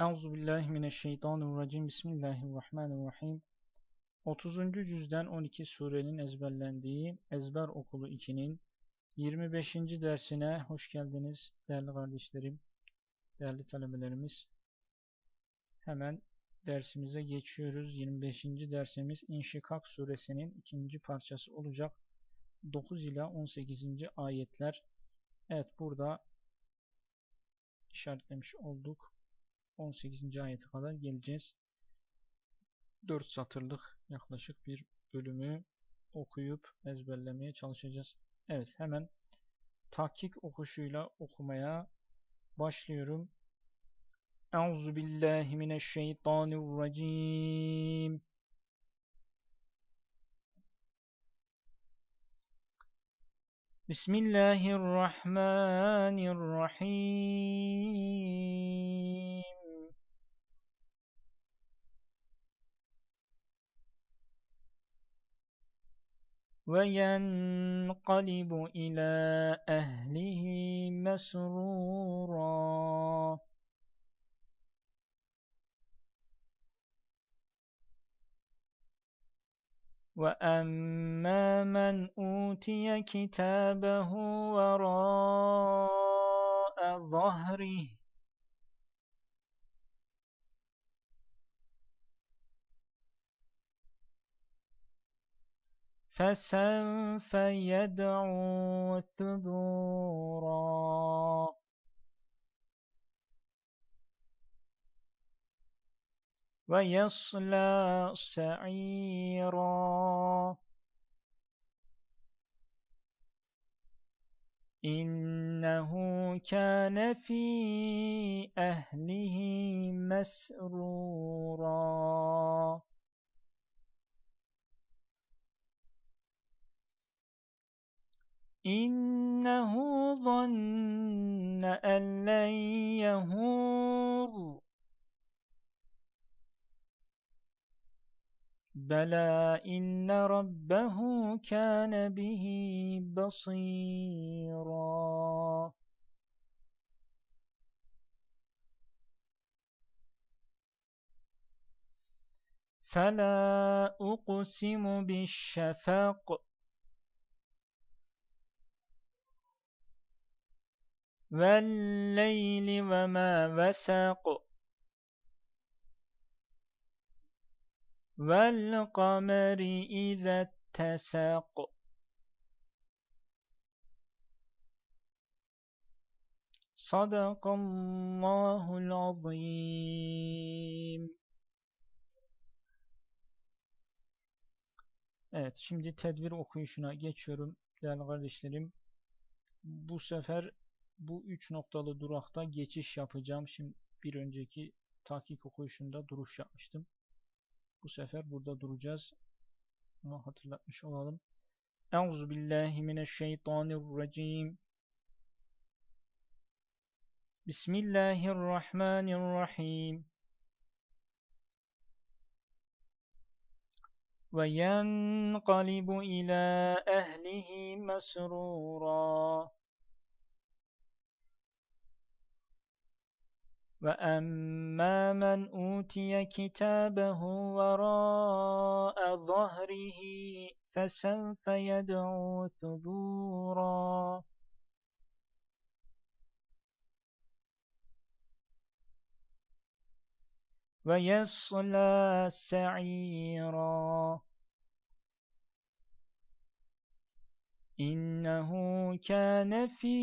Euzu billahi mineşşeytanirracim. Bismillahirrahmanirrahim. 30. cüzden 12 surenin ezberlendiği Ezber Okulu 2'nin 25. dersine hoş geldiniz değerli kardeşlerim, değerli talebelerimiz. Hemen dersimize geçiyoruz. 25. dersimiz İnşikak suresinin ikinci parçası olacak. 9 ila 18. ayetler. Evet burada işaretlemiş olduk. 18. ayete kadar geleceğiz. 4 satırlık yaklaşık bir bölümü okuyup ezberlemeye çalışacağız. Evet hemen tahkik okuşuyla okumaya başlıyorum. Euzu billahi mineşşeytanirracim. Bismillahirrahmanirrahim. وينقلب إلى أهله مسرورا. وأما من أوتي كتابه وراء ظهره فسوف يدعو ثبورا. ويصلى سعيرا. إنه كان في أهله مسرورا. إنه ظن أن لن يهور. بلى إن ربه كان به بصيرا. فلا أقسم بالشفق. والليل وما وسق والقمر إذا اتسق صدق الله العظيم Evet şimdi tedbir okuyuşuna geçiyorum değerli kardeşlerim. Bu sefer bu üç noktalı durakta geçiş yapacağım. Şimdi bir önceki tahkik okuyuşunda duruş yapmıştım. Bu sefer burada duracağız. Onu hatırlatmış olalım. Euzu billahi mineşşeytanirracim. Bismillahirrahmanirrahim. وينقلب إلى أهله مسرورا وأما من أوتي كتابه وراء ظهره فسوف يدعو ثبورا ويصلى سعيرا إنه كان في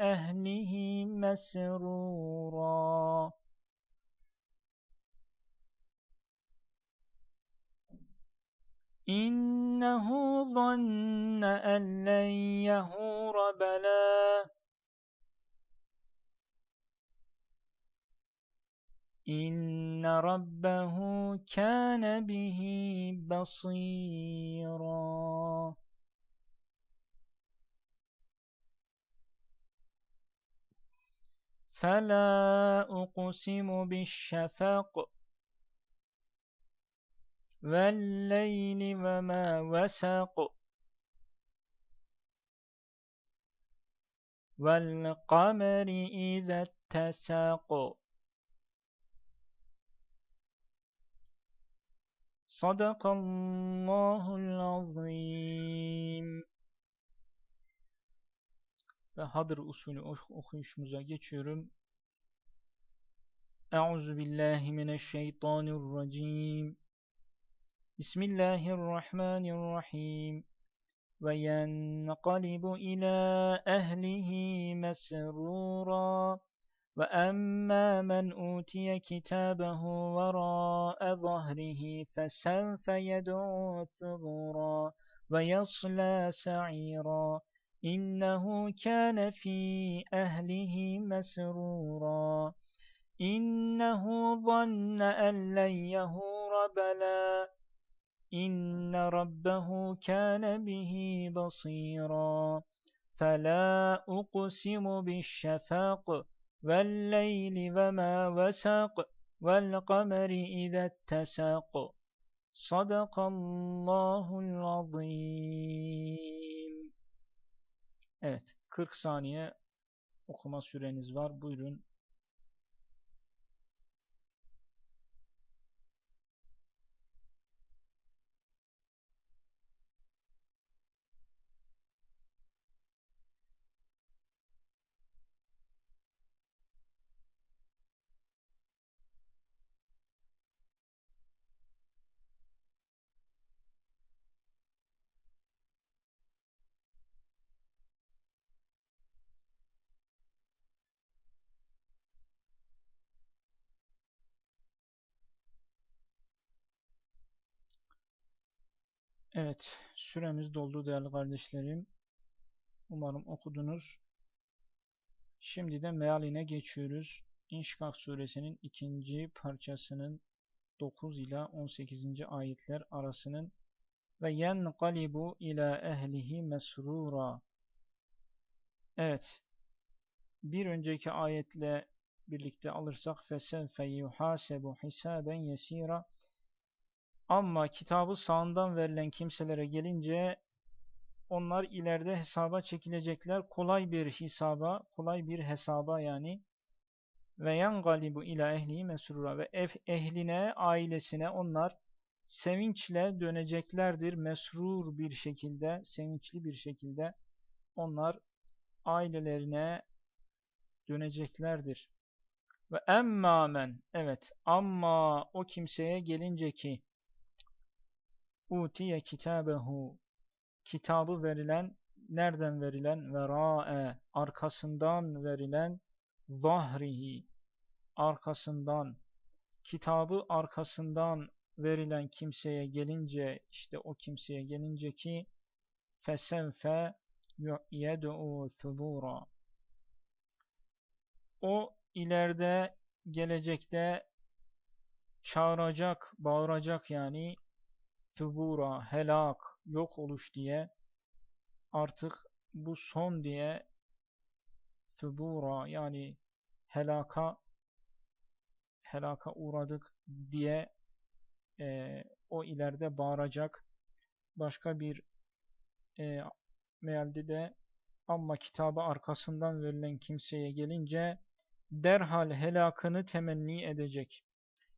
أهله مسرورا إنه ظن أن لن يهور بلى إن ربه كان به بصيرا. فلا أقسم بالشفق. والليل وما وسق والقمر إذا اتسق صدق الله العظيم ve hadır usulü okuyuşumuza geçiyorum. Euzubillahimineşşeytanirracim. Bismillahirrahmanirrahim. Ve yenqalibu ila ehlihi mesrura. وأما من أوتي كتابه وراء ظهره فسوف يدعو ثبورا ويصلى سعيرا إنه كان في أهله مسرورا إنه ظن أن لن يهور بلى إن ربه كان به بصيرا فلا أقسم بالشفاق والليل وما وسق والقمر إذا اتسق صدق الله العظيم Evet 40 saniye okuma süreniz var. Buyurun Evet, süremiz doldu değerli kardeşlerim. Umarım okudunuz. Şimdi de mealine geçiyoruz. İnşikak suresinin ikinci parçasının 9 ila 18. ayetler arasının ve yenqalibu ila ehlihi mesrura. Evet. Bir önceki ayetle birlikte alırsak fesevfe yuhasebu hisaben yesira ama kitabı sağından verilen kimselere gelince onlar ileride hesaba çekilecekler. Kolay bir hesaba, kolay bir hesaba yani. Ve yangalibu ila ehlihi mesrura ve ehline, ailesine onlar sevinçle döneceklerdir. Mesrur bir şekilde, sevinçli bir şekilde onlar ailelerine döneceklerdir. Ve emmamen, evet, ama o kimseye gelince ki utiye kitabehu. Kitabı verilen nereden verilen? Vera'e. Arkasından verilen zahrihi. Arkasından. Kitabı arkasından verilen kimseye gelince işte o kimseye gelince ki fesevfe yed'u thubura. O ileride gelecekte çağıracak, bağıracak yani Thubura, helak, yok oluş diye artık bu son diye Thubura yani helaka helaka uğradık diye e, o ileride bağıracak. Başka bir e, mealde de ama kitabı arkasından verilen kimseye gelince derhal helakını temenni edecek.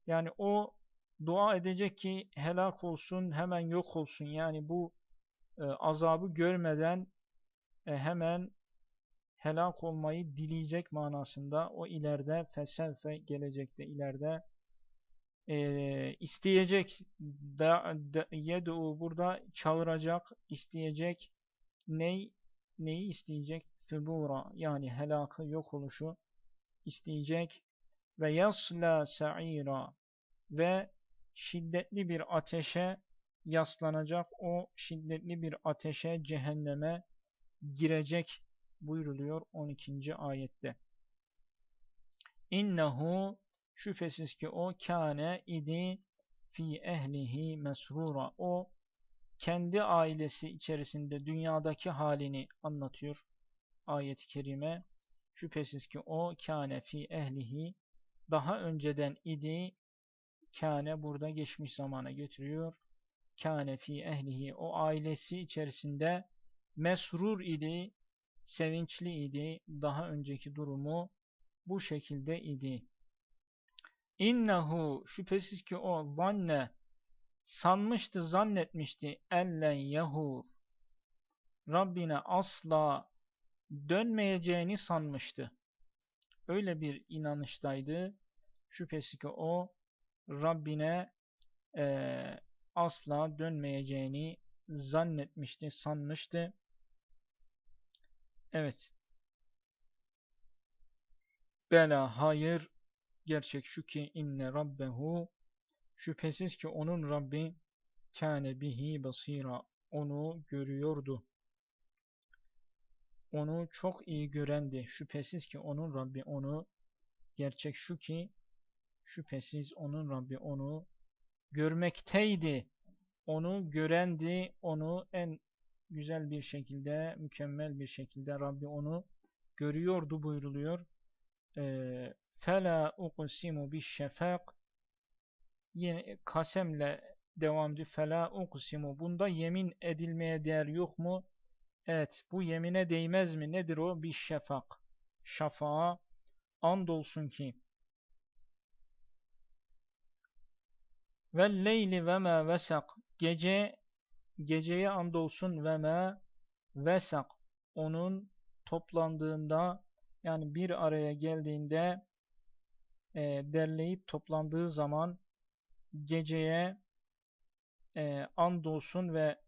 Yani o dua edecek ki helak olsun, hemen yok olsun. Yani bu e, azabı görmeden e, hemen helak olmayı dileyecek manasında o ileride feselfe gelecekte ileride e, isteyecek da, da yedu burada çağıracak isteyecek ney neyi isteyecek thubura yani helakı yok oluşu isteyecek ve yasla sa'ira ve şiddetli bir ateşe yaslanacak, o şiddetli bir ateşe, cehenneme girecek buyruluyor 12. ayette. İnnehu şüphesiz ki o kâne idi fi ehlihi mesrura. O kendi ailesi içerisinde dünyadaki halini anlatıyor ayet-i kerime. Şüphesiz ki o kâne fi ehlihi daha önceden idi Kâne burada geçmiş zamana getiriyor. Kâne fi ehlihi o ailesi içerisinde mesrur idi, sevinçli idi. Daha önceki durumu bu şekilde idi. İnnehu şüphesiz ki o vanne sanmıştı, zannetmişti ellen yahur. Rabbine asla dönmeyeceğini sanmıştı. Öyle bir inanıştaydı. Şüphesiz ki o Rabbine e, asla dönmeyeceğini zannetmişti, sanmıştı. Evet. Bela hayır. Gerçek şu ki inne rabbehu şüphesiz ki onun Rabbi kâne bihi basira onu görüyordu. Onu çok iyi görendi. Şüphesiz ki onun Rabbi onu gerçek şu ki şüphesiz onun Rabbi onu görmekteydi. Onu görendi. Onu en güzel bir şekilde, mükemmel bir şekilde Rabbi onu görüyordu. Ee, Fela uqsimu bişşefak Yine kasemle devam ediyor. Fela uqsimu. Bunda yemin edilmeye değer yok mu? Evet. Bu yemine değmez mi? Nedir o? Bir şefak. Şafağa andolsun ki ve leyli ve ma vesak. Gece geceye andolsun ve ma vesak. Onun toplandığında yani bir araya geldiğinde e, derleyip toplandığı zaman geceye e, andolsun ve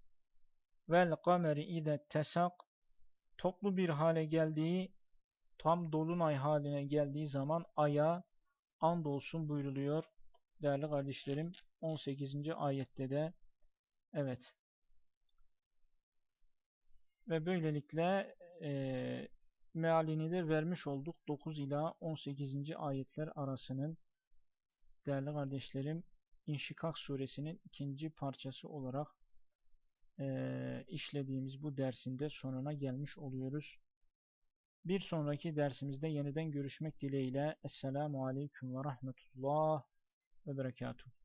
vel kameri ide tesak toplu bir hale geldiği tam dolunay haline geldiği zaman aya andolsun buyruluyor değerli kardeşlerim 18. ayette de evet ve böylelikle e, mealini de vermiş olduk 9 ila 18. ayetler arasının değerli kardeşlerim İnşikak suresinin ikinci parçası olarak e, işlediğimiz bu dersinde sonuna gelmiş oluyoruz. Bir sonraki dersimizde yeniden görüşmek dileğiyle Esselamu Aleyküm ve Rahmetullah ve Berekatuhu.